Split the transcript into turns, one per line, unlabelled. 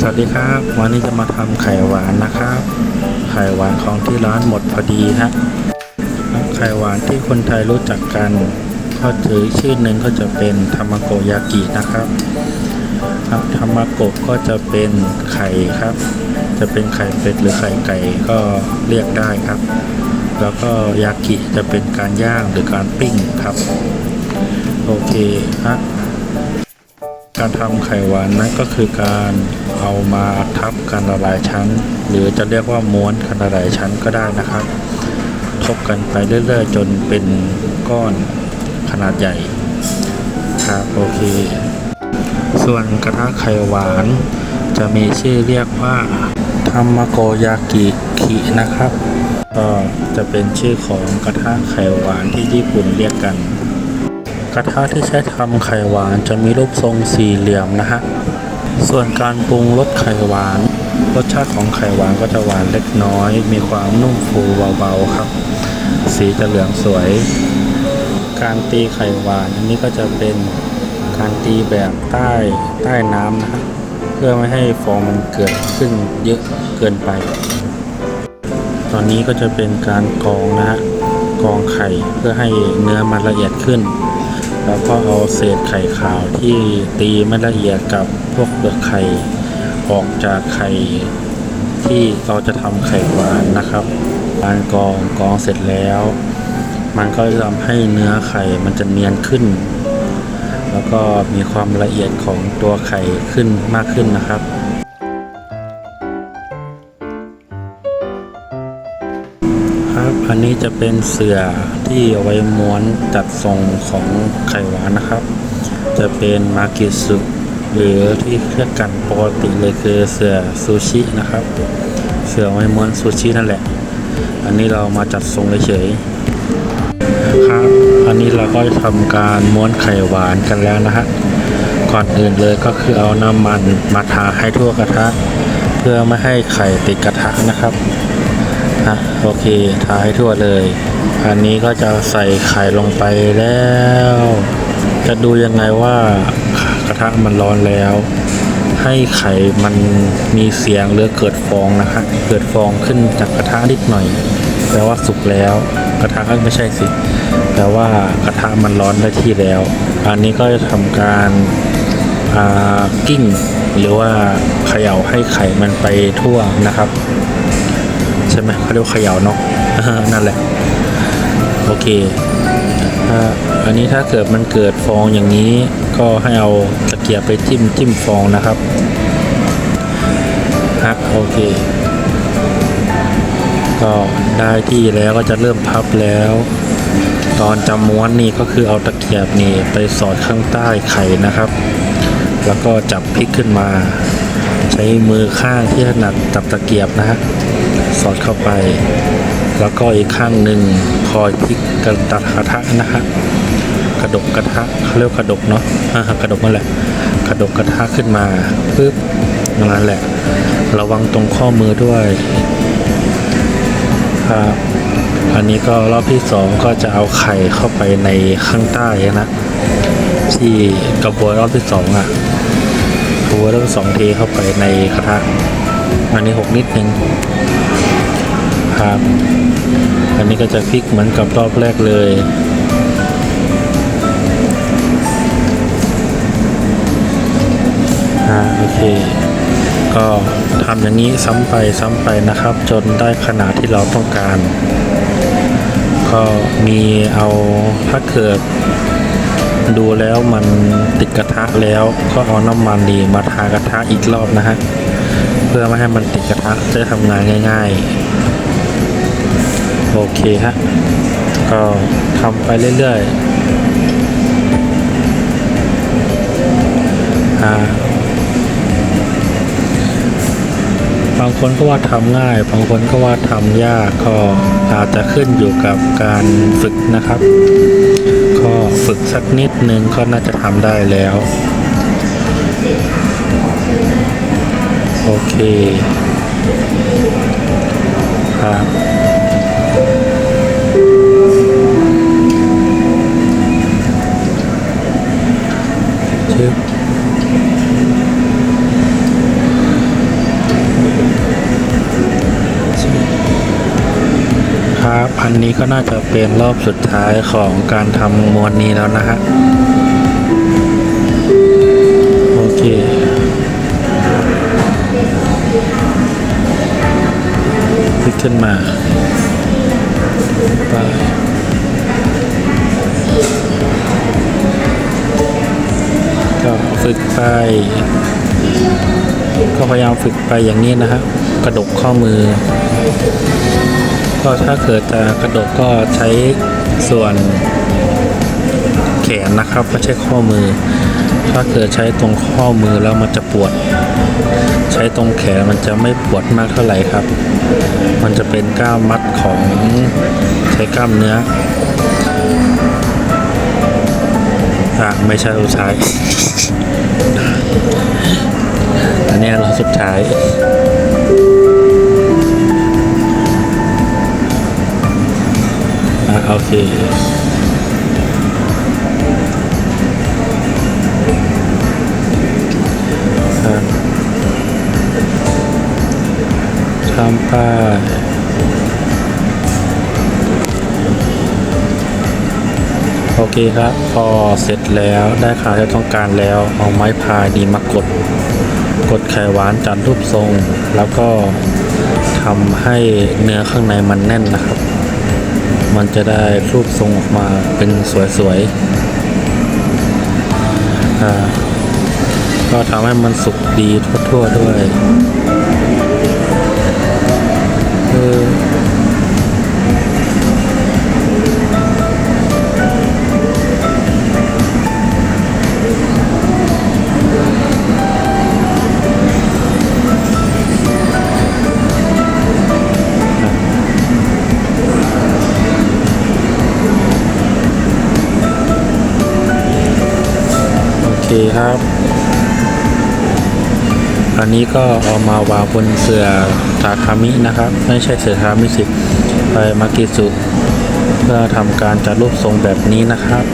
สวัสดีครับ วันนี้จะมาทำไข่หวานนะครับ ไข่หวานของที่ร้านหมดพอดีฮะไข่หวานที่คนไทยรู้จักกันก็ถือชื่อหนึ่งก็จะเป็นทามโกยากินะครับครับทามโกก็จะเป็นไข่ครับ จะเป็นไข่เป็ดหรือไข่ไก่ก็เรียกได้ครับ แล้วก็ยากิจะเป็นการย่างหรือการปิ้งครับ โอเคฮะ การทำไข่หวานนั้นก็คือการเอามาทับกันละลายชั้น หรือจะเรียกว่าม้วนกันละลายชั้นก็ได้นะครับ ทบกันไปเรื่อยๆ จนเป็นก้อนขนาดใหญ่ครับโอเค ส่วนกระทะไข่หวาน จะมีชื่อเรียกว่าทามโกยากิคินะครับ ก็จะเป็นชื่อของกระทะไข่หวานที่ญี่ปุ่นเรียกกัน กระทะที่ใช้ทำไข่หวานจะมีรูปทรงสี่เหลี่ยมนะฮะ ส่วนการปรุงรสไข่หวาน รสชาติของไข่หวานก็จะหวานเล็กน้อย มีความนุ่มฟูเบาๆครับ สีจะเหลืองสวย การตีไข่หวานอันนี้ก็จะเป็นการตีแบบใต้ใต้น้ำนะฮะเพื่อไม่ให้ฟองมันเกิดขึ้นเยอะเกินไป ตอนนี้ก็จะเป็นการกรองนะฮะกรองไข่เพื่อให้เนื้อมันละเอียดขึ้น แล้วก็เอาเศษไข่ขาวที่ตีไม่ละเอียดกับพวกเปลือกไข่ออกจากไข่ที่เราจะทำไข่หวานนะครับ การกรองกรองเสร็จแล้ว มันก็จะทำให้เนื้อไข่มันจะเนียนขึ้น แล้วก็มีความละเอียดของตัวไข่ขึ้นมากขึ้นนะครับ อันนี้จะเป็นเสื่อที่เอาไว้ม้วนจัดทรงของไข่หวานนะครับ จะเป็นมากิสุหรือที่เรียกกันปกติเลยคือเสื่อซูชินะครับ เสื่อไว้ม้วนซูชินั่นแหละ อันนี้เรามาจัดทรงเฉยๆครับ อันนี้เราก็จะทำการม้วนไข่หวานกันแล้วนะฮะ ก่อนอื่นเลยก็คือเอาน้ำมันมาทาให้ทั่วกระทะ เพื่อไม่ให้ไข่ติดกระทะนะครับ ฮะโอเคทาให้ทั่วเลย อันนี้ก็จะใส่ไข่ลงไปแล้ว จะดูยังไงว่ากระทะมันร้อนแล้ว ให้ไข่มันมีเสียงหรือเกิดฟองนะคะเกิดฟองขึ้นจากกระทะนิดหน่อยแปลว่าสุกแล้ว กระทะก็ไม่ใช่สิแปลว่ากระทะมันร้อนได้ที่แล้ว อันนี้ก็จะทำการอ่ากิ้งหรือว่าเขย่าให้ไข่มันไปทั่วนะครับ ช่ไหมเขาเรียกเขย่าเนาะนั่นแหละ โอเคอันนี้ถ้าเกิดมันเกิดฟองอย่างนี้ก็ให้เอาตะเกียบไปจิ้มจิ้มฟองนะครับฮะโอเค ก็ได้ที่แล้วก็จะเริ่มพับแล้ว ตอนจะม้วนนี่ก็คือเอาตะเกียบนี่ไปสอดข้างใต้ไข่นะครับ แล้วก็จับพลิกขึ้นมา ใช้มือข้างที่ถนัดจับตะเกียบนะฮะส อดเข้าไป แล้วก็อีกข้างหนึ่งคอยพลิกกระตัดกระทะนะฮะกระดกกระทะเขาเรียกกระดกเนาะอ่ากระดกนั่นแหละกระดกกระทะขึ้นมาปึ๊บนั่นแหละ ระวังตรงข้อมือด้วยครับอันนี้ก็รอบที่สองก็จะเอาไข่เข้าไปในข้างใต้นะที่กระบวยรอบที่สองอะกระบวยรอบที่สองเทเข้าไปในกระทะอันนี้หกนิดนึง ครับ อันนี้ก็จะพลิกเหมือนกับรอบแรกเลยอ่าโอเค ก็ทำอย่างนี้ซ้ำไปซ้ำไปนะครับ จนได้ขนาดที่เราต้องการ ก็มีเอาถ้าเกิดดูแล้วมันติดกระทะแล้วก็เอาน้ำมันดีมาทากระทะอีกรอบนะฮะเพื่อไม่ให้มันติดกระทะจะทำงานง่าย ๆ โอเคฮะก็ทำไปเรื่อยๆบางคนก็ว่าทำง่าย บางคนก็ว่าทำยากก็อาจจะขึ้นอยู่กับการฝึกนะครับ ก็ฝึกสักนิดนึงก็น่าจะทำได้แล้ว โอเคครับ ทึกครับอันนี้ก็น่าจะเป็นรอบสุดท้ายของการทำมวลนี้แล้วนะฮะโอเคพลิกขึ้นมาไป ฝึกไป ก็พยายามฝึกไปอย่างนี้นะฮะกระดกข้อมือ ก็ถ้าเกิดจะกระดกก็ใช้ส่วนแขนนะครับไม่ใช่ข้อมือ ถ้าเกิดใช้ตรงข้อมือแล้วมันจะปวด ใช้ตรงแขนมันจะไม่ปวดมากเท่าไหร่ครับ มันจะเป็นกล้ามมัดของใช้กล้ามเนื้อ อะไม่ใช่สุดท้าย อันนี้เราสุดท้ายอะโอเครับทำไป โอเคครับ พอเสร็จแล้วได้ขาที่ต้องการแล้วเอาไม้พายดีมากด กดไข่หวานจัดรูปทรง แล้วก็ทำให้เนื้อข้างในมันแน่นนะครับ มันจะได้รูปทรงออกมาเป็นสวยๆก็ทำให้มันสุกดีทั่วๆด้วย เคครับ อันนี้ก็เอามาวางบนเสื่อทาคามินะครับ ไม่ใช่เสื่อทาคามิสิไปมากิสุเพื่อทำการจัดรูปทรงแบบนี้นะครับ